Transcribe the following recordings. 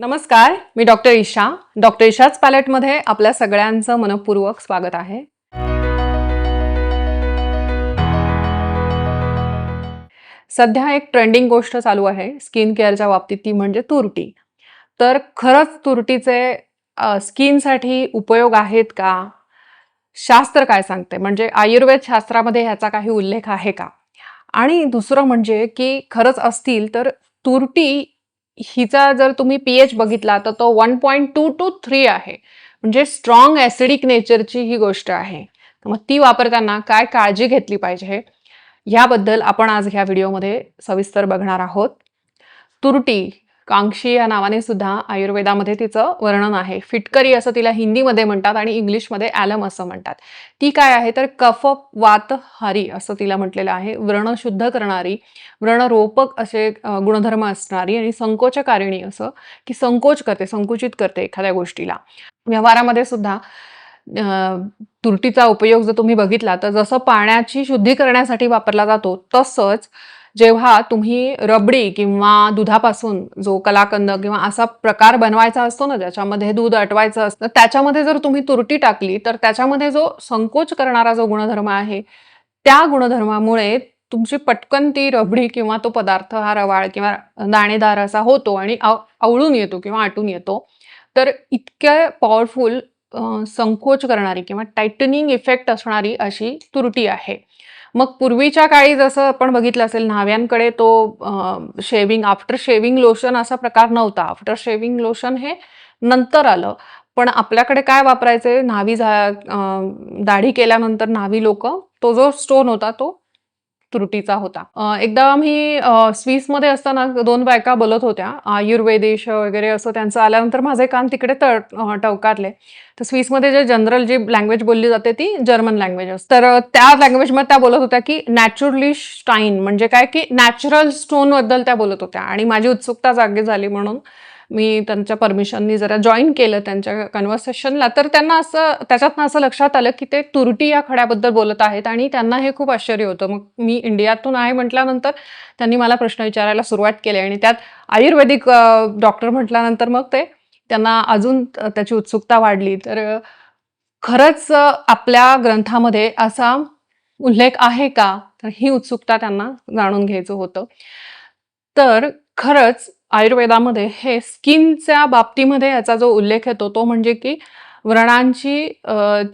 नमस्कार मी doctor Isha. Doctor ईशाच पॅलेटमध्ये आपल्या सगळ्यांचं मनपूर्वक स्वागत आहे. सध्या एक ट्रेंडिंग गोष्ट चालू आहे स्किन केअरच्या बाबतीत ती म्हणजे तुरटी. तर खरंच तुरटीचे स्किनसाठी उपयोग आहेत का? शास्त्र काय सांगते? म्हणजे आयुर्वेद शास्त्रामध्ये ह्याचा काही उल्लेख आहे का? आणि दुसरं म्हणजे की खरंच असतील तर तुरटी हिचा जर तुम्ही पीएच बघितला तर तो one point two two three आहे. म्हणजे स्ट्रॉंग ॲसिडिक नेचरची ही गोष्ट आहे. मग ती वापरताना काय काळजी घेतली पाहिजे? याबद्दल आपण आज ह्या व्हिडिओमध्ये सविस्तर बघणार आहोत. तुरटी कांक्षी या नावाने सुद्धा आयुर्वेदामध्ये तिचं वर्णन आहे. फिटकरी असं तिला हिंदीमध्ये म्हणतात आणि इंग्लिशमध्ये ॲलम असं म्हणतात. ती काय आहे? तर कफ वात हरी असं तिला म्हटलेलं आहे. व्रण शुद्ध करणारी व्रणरोपक असे गुणधर्म असणारी आणि संकोचकारिणी असं की संकोच करते संकुचित करते एखाद्या गोष्टीला. व्यवहारामध्ये सुद्धा तुरटीचा उपयोग जर तुम्ही बघितला तर जसं पाण्याची शुद्धी करण्यासाठी वापरला जातो तसंच जेव्हा तुम्ही रबडी किंवा दुधापासून जो कलाकंद किंवा असा प्रकार बनवायचा असतो ना ज्याच्यामध्ये दूध अटवायचं असतं त्याच्यामध्ये जर तुम्ही तुरटी टाकली तर त्याच्यामध्ये जो संकोच करणारा जो गुणधर्म आहे त्या गुणधर्मामुळे तुमची पटकन ती रबडी किंवा तो पदार्थ हा रवाळ किंवा दाणेदार असा होतो आणि आवळून येतो किंवा आटून येतो. तर इतक्या पॉवरफुल संकोच करणारी किंवा टायटनिंग इफेक्ट असणारी अशी तुरटी आहे. मग पूर्वीच्या काळी जसं आपण बघितलं असेल न्हाव्यांकडे तो शेविंग आफ्टर शेविंग लोशन असा प्रकार नव्हता. आफ्टर शेविंग लोशन हे नंतर आलं. पण आपल्याकडे काय वापरायचे? न्हावी झा दाढी केल्यानंतर न्हावी लोक तो जो स्टोन होता तो त्रुटीचा होता. एकदा मी स्विसमध्ये असताना दोन बायका बोलत होत्या आयुर्वेदेश वगैरे असं त्यांचं आल्यानंतर माझे कान तिकडे तळ टवकारले. तर स्विसमध्ये जे जनरल जी लँग्वेज बोलली जाते ती जर्मन लँग्वेज असते. तर त्या लँग्वेजमध्ये त्या बोलत होत्या की नॅचरली स्टाईन म्हणजे काय की नॅचरल स्टोनबद्दल त्या बोलत होत्या. आणि माझी उत्सुकता जागी झाली म्हणून मी त्यांच्या परमिशननी जरा जॉईन केलं त्यांच्या कन्व्हर्सेशनला तर त्यांना असं त्याच्यातनं असं लक्षात आलं की ते तुरटी या खड्याबद्दल बोलत आहेत आणि त्यांना हे खूप आश्चर्य होतं. मग मी इंडियातून आहे म्हटल्यानंतर त्यांनी मला प्रश्न विचारायला सुरुवात केली आणि त्यात आयुर्वेदिक डॉक्टर म्हटल्यानंतर मग ते त्यांना अजून त्याची उत्सुकता वाढली. तर खरंच आपल्या ग्रंथामध्ये असा उल्लेख आहे का? तर ही उत्सुकता त्यांना जाणून घ्यायचं होतं. तर खरंच आयुर्वेदामध्ये हे स्किनच्या बाबतीमध्ये याचा जो उल्लेख येतो तो म्हणजे की व्रणांची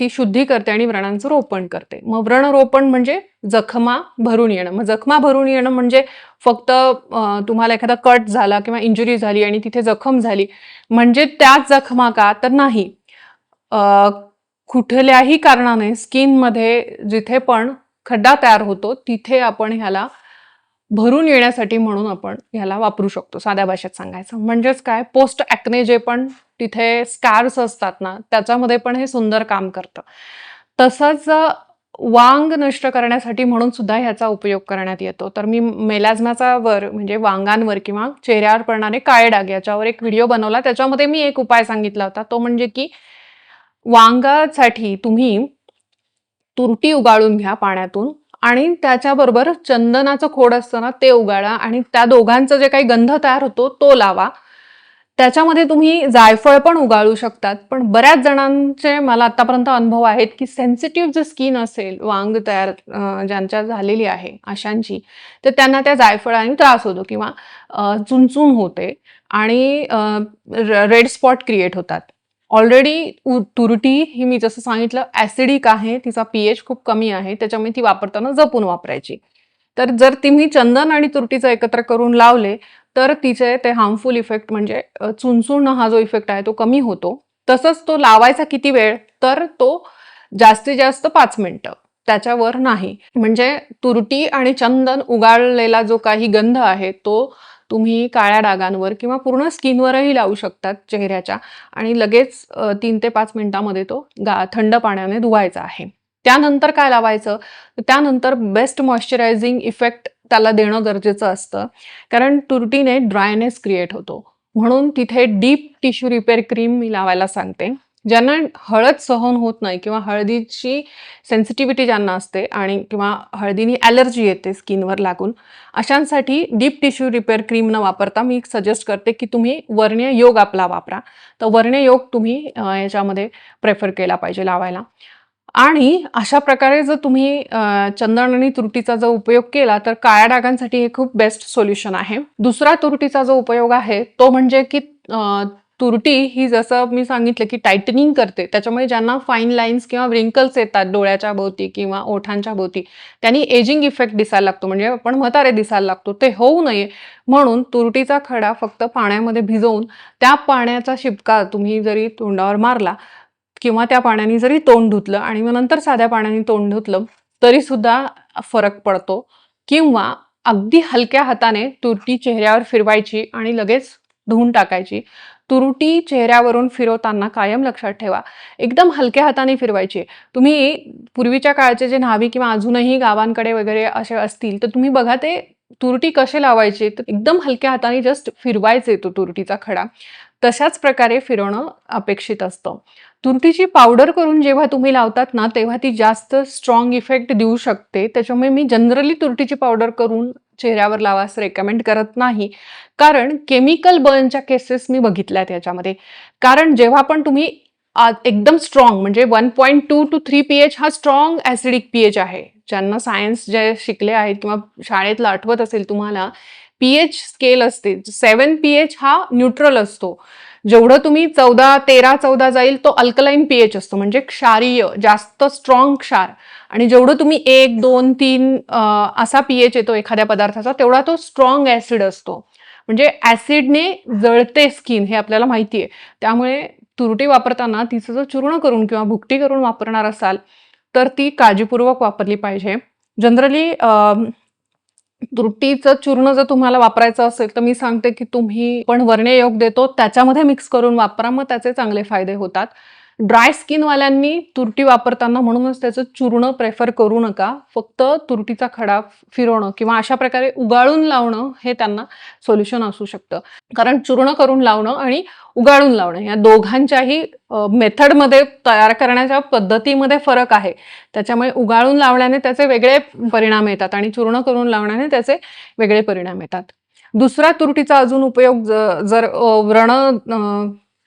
ती शुद्धी करते आणि व्रणांचं रोपण करते. मग व्रणरोपण म्हणजे जखमा भरून येणं. मग जखमा भरून येणं म्हणजे फक्त तुम्हाला एखादा कट झाला किंवा इंजुरी झाली आणि तिथे जखम झाली म्हणजे त्याच जखमा का? तर नाही. कुठल्याही कारणाने स्किनमध्ये जिथे पण खड्डा तयार होतो तिथे आपण ह्याला भरून येण्यासाठी म्हणून आपण ह्याला वापरू शकतो साध्या भाषेत सांगायचं. म्हणजेच काय? पोस्ट ॲक्ने जे पण तिथे स्कार्स असतात ना त्याच्यामध्ये पण हे सुंदर काम करतं. तसंच वांग नष्ट करण्यासाठी म्हणून सुद्धा ह्याचा उपयोग करण्यात येतो. तर मी मेलाझ्माचा वर म्हणजे वांगांवर किंवा चेहऱ्यावर पडणारे काळे डाग याच्यावर एक व्हिडिओ बनवला. त्याच्यामध्ये मी एक उपाय सांगितला होता. तो म्हणजे की वांगासाठी तुम्ही तुरटी उगाळून घ्या पाण्यातून. आणि त्याच्याबरोबर चंदनाचं खोड असतं ना ते उगाळा आणि त्या दोघांचं जे काही गंध तयार होतो तो लावा. त्याच्यामध्ये तुम्ही जायफळ पण उगाळू शकतात पण बऱ्याच जणांचे मला आतापर्यंत अनुभव आहेत की सेन्सिटिव्ह जे स्किन असेल वांग तयार ज्यांच्या झालेली आहे अशांची तर त्यांना त्या जायफळाने त्रास होतो किंवा अं, चुणचुण होते आणि रेड स्पॉट क्रिएट होतात. ऑलरेडी तुरटी ही मी जसं सांगितलं ॲसिडिक आहे तिचा पीएच खूप कमी आहे त्याच्यामुळे ती वापरताना जपून वापरायची. तर जर तुम्ही चंदन आणि तुरटीचं एकत्र करून लावले तर तिचे ते हार्मफुल इफेक्ट म्हणजे अ, हा जो इफेक्ट आहे तो कमी होतो. तसंच तो लावायचा किती वेळ तर तो जास्तीत जास्त पाच मिनटं. त्याच्यावर नाही. म्हणजे तुरटी आणि चंदन उगाळलेला जो काही गंध आहे तो तुम्ही काळ्या डागांवर किंवा पूर्ण स्किनवरही लावू शकतात चेहऱ्याच्या. आणि लगेच तीन ते पाच मिनिटामध्ये तो गा थंड पाण्याने धुवायचा आहे. त्यानंतर काय लावायचं? त्यानंतर बेस्ट मॉइश्चरायझिंग इफेक्ट त्याला देणं गरजेचं असतं. कारण तुरटीने ड्रायनेस क्रिएट होतो. म्हणून तिथे डीप टिश्यू रिपेअर क्रीम मी लावायला सांगते. ज्यांना हळद सहन होत नाही किंवा हळदीची सेन्सिटिव्हिटी ज्यांना असते आणि किंवा हळदीनी ॲलर्जी येते स्किनवर लागून अशांसाठी डीप टिश्यू रिपेअर क्रीम न वापरता मी सजेस्ट करते की तुम्ही वर्ण्य योग आपला वापरा. तर वर्ण्य योग तुम्ही याच्यामध्ये प्रेफर केला पाहिजे लावायला. आणि अशा प्रकारे जर तुम्ही चंदन आणि तुरटीचा जर उपयोग केला तर काळ्या डागांसाठी हे खूप बेस्ट सोल्युशन आहे. दुसरा तुरटीचा जो उपयोग आहे तो म्हणजे की तुरटी ही जसं मी सांगितलं की टायटनिंग करते. त्याच्यामुळे ज्यांना फाईन लाईन्स किंवा रिंकल्स येतात डोळ्याच्या भोवती किंवा ओठांच्या भोवती त्यांनी एजिंग इफेक्ट दिसायला लागतो. म्हणजे आपण म्हातारे दिसायला लागतो. ते होऊ नये. म्हणून तुरटीचा खडा फक्त पाण्यामध्ये भिजवून त्या पाण्याचा शिपका तुम्ही जरी तोंडावर मारला किंवा त्या पाण्याने जरी तोंड धुतलं आणि मग नंतर साध्या पाण्याने तोंड धुतलं तरी सुद्धा फरक पडतो. किंवा अगदी हलक्या हाताने तुरटी चेहऱ्यावर फिरवायची आणि लगेच धुवून टाकायची. तुरटी चेहऱ्यावरून फिरवताना कायम लक्षात ठेवा. एकदम हलक्या हाताने फिरवायची. तुम्ही पूर्वीच्या काळचे जे न्हावी किंवा अजूनही गावांकडे वगैरे असे असतील तर तुम्ही बघा ते तुरटी कसे लावायचे. तर एकदम हलक्या हाताने जस्ट फिरवायचे तो तुरटीचा खडा. तशाच प्रकारे फिरवणं अपेक्षित असतं. तुरटीची पावडर करून जेव्हा तुम्ही लावतात ना तेव्हा ती जास्त स्ट्रॉंग इफेक्ट देऊ शकते. त्याच्यामुळे मी जनरली तुरटीची पावडर करून चेहऱ्यावर लावास रेकमेंड करत नाही. कारण केमिकल बर्नच्या केसेस मी बघितल्यात याच्यामध्ये. कारण जेव्हा पण तुम्ही एकदम स्ट्रॉंग म्हणजे one point two two three P H हा स्ट्रॉंग ॲसिडिक पी एच आहे. ज्यांना सायन्स जे शिकले आहेत किंवा शाळेतलं आठवत असेल तुम्हाला पी एच स्केल असते. सेवन पी एच हा न्यूट्रल असतो. जेवढं तुम्ही चौदा तेरा चौदा जाईल तो अल्कलाईन पी एच असतो. म्हणजे क्षारीय जास्त स्ट्रॉंग क्षार. आणि जेवढं तुम्ही एक दोन तीन असा पी एच येतो एखाद्या पदार्थाचा तेवढा तो स्ट्रॉंग ॲसिड असतो. म्हणजे ॲसिडने जळते स्किन हे आपल्याला माहिती आहे त्यामुळे तुरटी वापरताना तिचं जर चूर्ण करून किंवा भुकटी करून वापरणार असाल तर ती काळजीपूर्वक वापरली पाहिजे. जनरली तुरटीचं चूर्ण जर तुम्हाला वापरायचं असेल तर मी सांगते की तुम्ही पण वर्णयोग देतो त्याच्यामध्ये मिक्स करून वापरा मग त्याचे चांगले फायदे होतात. ड्राय स्किनवाल्यांनी तुरटी वापरताना म्हणूनच त्याचं चूर्ण प्रेफर करू नका. फक्त तुरटीचा खडा फिरवणं किंवा अशा प्रकारे उगाळून लावणं हे त्यांना सोल्युशन असू शकतं. कारण चूर्ण करून लावणं आणि उगाळून लावणं या दोघांच्याही मेथडमध्ये तयार करण्याच्या पद्धतीमध्ये फरक आहे. त्याच्यामुळे उगाळून लावण्याने त्याचे वेगळे परिणाम येतात आणि चूर्ण करून लावण्याने त्याचे वेगळे परिणाम येतात. दुसरा तुरटीचा अजून उपयोग जर व्रण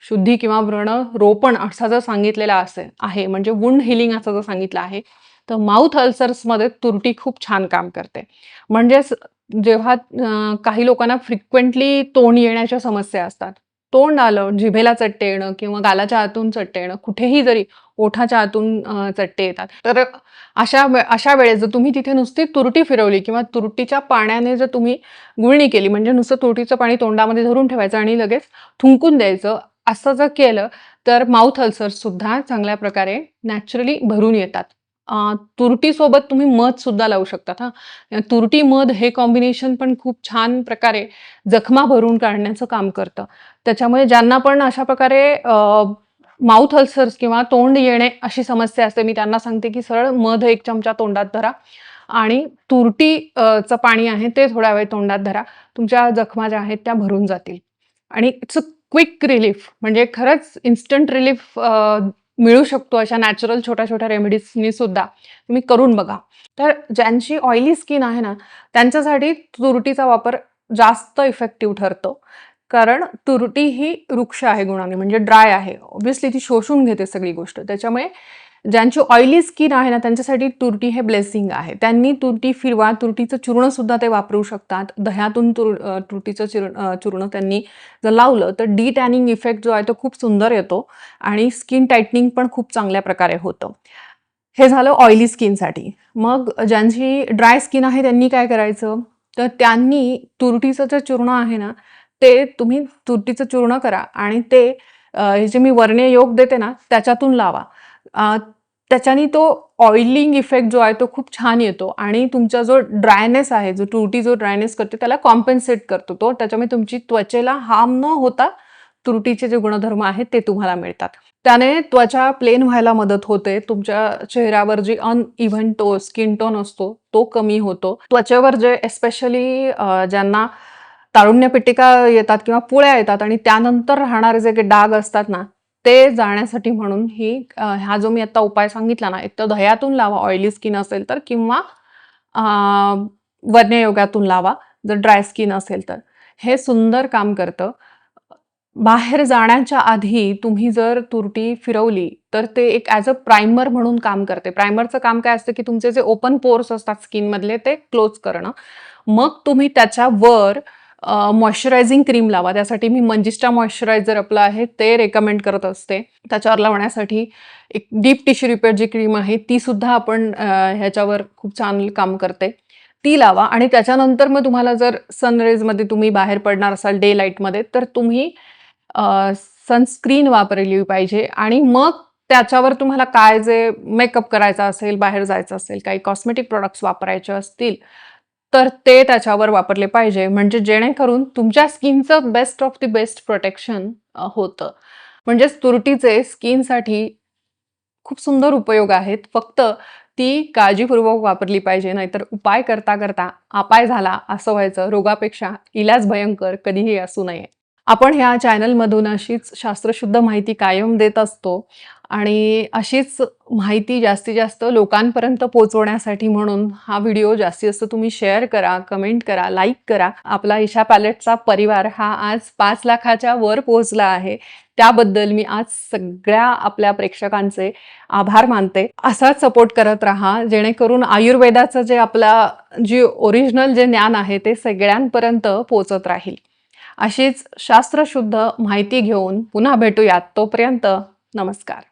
शुद्धी किंवा व्रण रोपण असा जर सांगितलेला असे आहे म्हणजे वुंड हिलिंग असं जर सांगितलं आहे तर माउथ अल्सर्समध्ये तुरटी खूप छान काम करते. म्हणजेच जेव्हा काही लोकांना फ्रिक्वेंटली तोंड येण्याच्या समस्या असतात. तोंड आलं जिभेला चट्टे येणं किंवा गालाच्या आतून चट्टे येणं कुठेही जरी ओठाच्या आतून चट्टे येतात तर अशा अशा वेळेस जर तुम्ही तिथे नुसती तुरटी फिरवली किंवा तुरटीच्या पाण्याने जर तुम्ही गुळणी केली म्हणजे नुसतं तुरटीचं पाणी तोंडामध्ये धरून ठेवायचं आणि लगेच थुंकून द्यायचं असं जर केलं तर माउथ अल्सर्स सुद्धा चांगल्या प्रकारे नॅचरली भरून येतात. तुरटीसोबत तुम्ही मध सुद्धा लावू शकतात हा. तुरटी मध हे कॉम्बिनेशन पण खूप छान प्रकारे जखमा भरून काढण्याचं काम करतं. त्याच्यामुळे ज्यांना पण अशा प्रकारे माउथ अल्सर्स किंवा तोंड येणे अशी समस्या असते मी त्यांना सांगते की सरळ मध एक चमचा तोंडात धरा आणि तुरटीचं पाणी आहे ते थोड्या वेळ तोंडात धरा. तुमच्या जखमा ज्या आहेत त्या भरून जातील. आणि इट्स अ क्विक रिलीफ म्हणजे खरंच इन्स्टंट रिलीफ मिळू शकतो अशा नॅचरल छोट्या छोट्या रेमेडीजनी सुद्धा तुम्ही करून बघा. तर ज्यांची ऑइली स्किन आहे ना त्यांच्यासाठी तुरटीचा वापर जास्त इफेक्टिव्ह ठरतो. कारण तुरटी ही वृक्ष आहे गुणाने म्हणजे ड्राय आहे. ऑब्व्हियसली ती शोषून घेते सगळी गोष्ट. त्याच्यामुळे ज्यांची ऑइली स्किन आहे ना त्यांच्यासाठी तुरटी हे ब्लेसिंग आहे. त्यांनी तुरटी फिरवा तुरटीचं चूर्ण सुद्धा ते वापरू शकतात. दह्यातून तुर तुरटीचं चिर चूर्ण त्यांनी जर लावलं तर डी टॅनिंग इफेक्ट जो आहे तो खूप सुंदर येतो आणि स्किन टाईटनिंग पण खूप चांगल्या प्रकारे होतं. हे झालं ऑइली स्किनसाठी मग ज्यांची ड्राय स्किन आहे त्यांनी काय करायचं? तर त्यांनी तुरटीचं जे चूर्ण आहे ना ते तुम्ही तुरटीचं चूर्ण करा आणि ते हे जे मी वर्णे योग देते ना त्याच्यातून लावा. त्याच्याने तो ऑइलिंग इफेक्ट जो आहे तो खूप छान येतो. आणि तुमचा जो ड्रायनेस आहे जो त्रुटी जो ड्रायनेस करते त्याला कॉम्पन्सेट करतो तो. त्याच्यामुळे तुमची त्वचेला हार्म न होता त्रुटीचे जे गुणधर्म आहेत ते तुम्हाला मिळतात. त्याने त्वचा प्लेन व्हायला मदत होते. तुमच्या चेहऱ्यावर जी अनइव्हन टो स्किन टोन असतो तो कमी होतो. त्वचेवर जे एस्पेशली ज्यांना तारुण्य पिटिका येतात किंवा पुळ्या येतात आणि त्यानंतर राहणारे जे काही डाग असतात ना ते जाण्यासाठी म्हणून ही हा जो मी आता उपाय सांगितला ना एक तर दह्यातून लावा ऑइली स्किन असेल तर किंवा वन्ययोगातून लावा जर ड्राय स्किन असेल तर. हे सुंदर काम करतं. बाहेर जाण्याच्या आधी तुम्ही जर तुरटी फिरवली तर ते एक ॲज अ प्रायमर म्हणून काम करते. प्रायमरचं काम काय असतं की तुमचे जे ओपन पोर्स असतात स्किनमधले ते क्लोज करणं. मग तुम्ही त्याच्यावर मॉइश्चरायझिंग क्रीम लावा. त्यासाठी मी मंजिस्टा मॉइश्चरायझर आपलं आहे ते रेकमेंड करत असते. त्याच्यावर लावण्यासाठी एक डीप टिश्यू रिपेअर जी क्रीम आहे ती सुद्धा आपण ह्याच्यावर खूप छान काम करते. ती लावा आणि त्याच्यानंतर मग तुम्हाला जर सनरेजमध्ये तुम्ही बाहेर पडणार असाल डे लाईटमध्ये तर तुम्ही सनस्क्रीन वापरली पाहिजे. आणि मग त्याच्यावर तुम्हाला काय जे मेकअप करायचा असेल बाहेर जायचं असेल काही कॉस्मेटिक प्रोडक्ट्स वापरायचे असतील तर ते त्याच्यावर वापरले पाहिजे. म्हणजे जेणेकरून तुमच्या स्किनचं best of the best protection होतं. म्हणजेच तुरटीचे स्किनसाठी खूप सुंदर उपयोग आहेत. फक्त ती काळजीपूर्वक वापरली पाहिजे नाहीतर उपाय करता करता अपाय झाला असं व्हायचं. रोगापेक्षा इलाज भयंकर कधीही असू नये. आपण ह्या चॅनलमधून अशीच शास्त्रशुद्ध माहिती कायम देत असतो. आणि अशीच माहिती जास्तीत जास्त लोकांपर्यंत पोहोचवण्यासाठी म्हणून हा व्हिडिओ जास्तीत जास्त तुम्ही शेअर करा कमेंट करा लाईक करा. आपला ईशा पॅलेटचा परिवार हा आज पाच लाखाच्या वर पोहोचला आहे. त्याबद्दल मी आज सगळ्या आपल्या प्रेक्षकांचे आभार मानते. असाच सपोर्ट करत राहा जेणेकरून आयुर्वेदाचं जे आपला जी ओरिजिनल जे ज्ञान आहे ते सगळ्यांपर्यंत पोहोचत राहील. अशीच शास्त्रशुद्ध माहिती घेऊन पुन्हा भेटूयात. तोपर्यंत नमस्कार.